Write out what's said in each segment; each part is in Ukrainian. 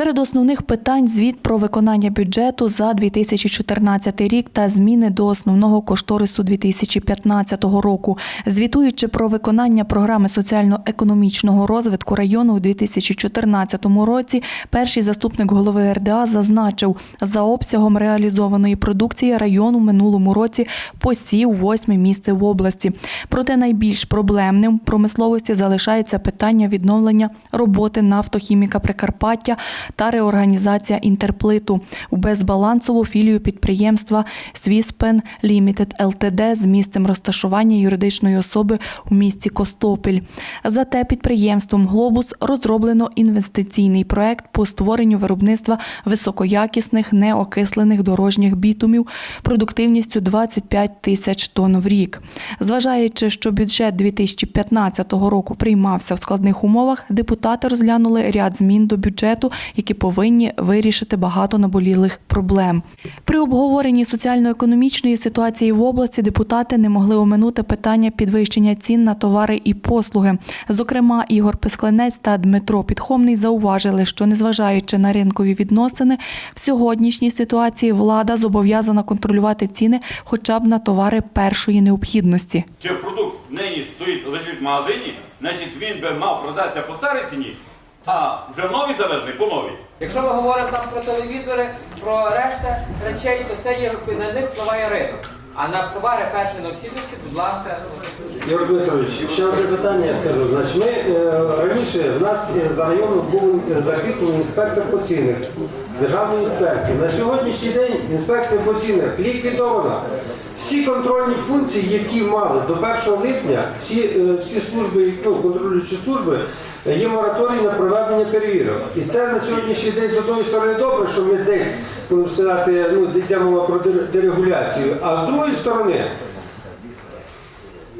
Серед основних питань звіт про виконання бюджету за 2014 рік та зміни до основного кошторису 2015 року. Звітуючи про виконання програми соціально-економічного розвитку району у 2014 році, перший заступник голови РДА зазначив, за обсягом реалізованої продукції район у минулому році посів восьме місце в області. Проте найбільш проблемним промисловості залишається питання відновлення роботи нафтохіміка Прикарпаття та реорганізація інтерплиту у безбалансову філію підприємства Свіспен Лімітед ЛТД з місцем розташування юридичної особи у місті Костопіль. Зате підприємством Глобус розроблено інвестиційний проект по створенню виробництва високоякісних неокислених дорожніх бітумів продуктивністю 25 тисяч тонн в рік. Зважаючи, що бюджет 2015 року приймався в складних умовах, депутати розглянули ряд змін до бюджету, які повинні вирішити багато наболілих проблем. При обговоренні соціально-економічної ситуації в області депутати не могли оминути питання підвищення цін на товари і послуги. Зокрема, Ігор Пискленець та Дмитро Підхомний зауважили, що незважаючи на ринкові відносини, в сьогоднішній ситуації влада зобов'язана контролювати ціни хоча б на товари першої необхідності. Чи продукт нині стоїть, лежить в магазині, значить він би мав продатися по старій ціні, а вже новий завезений по новій. Якщо ми говоримо там про телевізори, про решта речей, то це є на них впливає ринок. А на товари першої необхідності, будь ласка, Ігор Дмитрович, ще одне питання я скажу. Значить, ми е, раніше в нас е, за районом був е, закріплений інспектор по цінах, державної інспекції. На сьогоднішній день інспекція по цінах ліквідована. Всі контрольні функції, які мали до 1 липня, всі, е, всі служби, ну, контролюючі служби, є мораторій на проведення перевірок. І це на сьогоднішній день з одної сторони добре, що ми десь будемо сказати, ну, йде мова про дерегуляцію, а з другої сторони.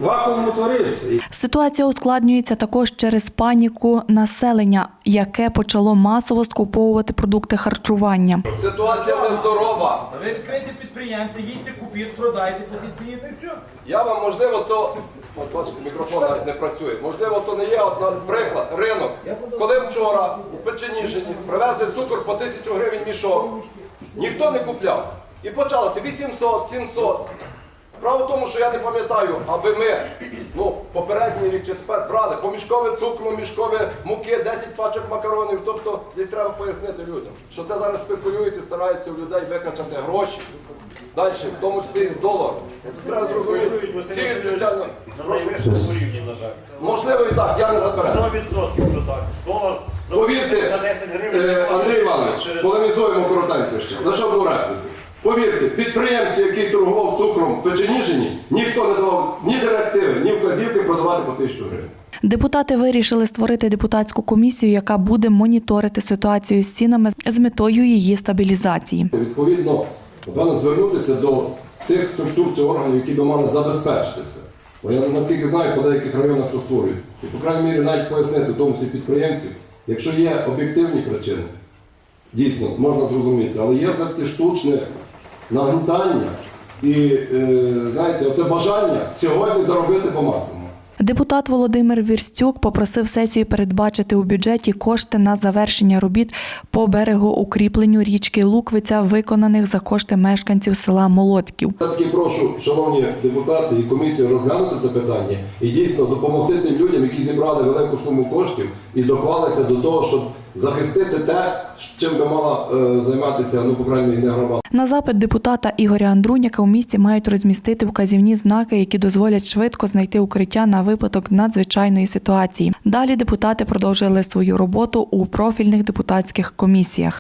Вакуум утворився. Ситуація ускладнюється також через паніку населення, яке почало масово скуповувати продукти харчування. Ситуація нездорова. Ви відкрийте підприємця, їдьте, купіть, продайте по цій ціні, та й все. Я вам можливо то. От бачите, мікрофон навіть не працює. Можливо, то не є от, наприклад, ринок. Коли вчора у Печеніжині привезли цукор по тисячу гривень мішок, ніхто не купляв. І почалося 800, 700. Справа в тому, що я не пам'ятаю, аби ми ну, попередній рік чи тепер брали помішкове цукру, мішкове муки, 10 пачок макаронів. Тобто десь треба пояснити людям, що це зараз спекулюють і стараються у людей викачати гроші. Далі, в тому числі і з долару. Тут треба зрозуміти, всі спеціально. На найвищому рівні, на жаль. Можливо і так, я не заперечую. 100% що так. Долар за Повірте, 10 гривень. е, Андрій Іванович, через- полемізуємо коротенько ще. На що говорити? Повірте, підприємці, який торгував цукром в Печеніжині, ніхто не давав ні директиви, ні вказівки продавати по тисячу гривень. Депутати вирішили створити депутатську комісію, яка буде моніторити ситуацію з цінами з метою її стабілізації. Відповідно, певно, звернутися до тих структур чи органів, які би мали забезпечити це. Бо я наскільки знаю, по деяких районах то створюється. І, по крайній мірі, навіть пояснити в тому числі підприємців, якщо є об'єктивні причини, дійсно, можна зрозуміти, але є все-таки штучне нагнітання і, е, знаєте, оце бажання сьогодні заробити по максимуму. Депутат Володимир Вірстюк попросив сесію передбачити у бюджеті кошти на завершення робіт по берегоукріпленню річки Луквиця, виконаних за кошти мешканців села Молодків. Все-таки прошу, шановні депутати і комісію, розглянути це питання і дійсно допомогти тим людям, які зібрали велику суму коштів і доклалися до того, щоб захистити те, чим би мала е, займатися, ну, по не громада. На запит депутата Ігоря Андруняка у місті мають розмістити вказівні знаки, які дозволять швидко знайти укриття на випадок надзвичайної ситуації. Далі депутати продовжили свою роботу у профільних депутатських комісіях.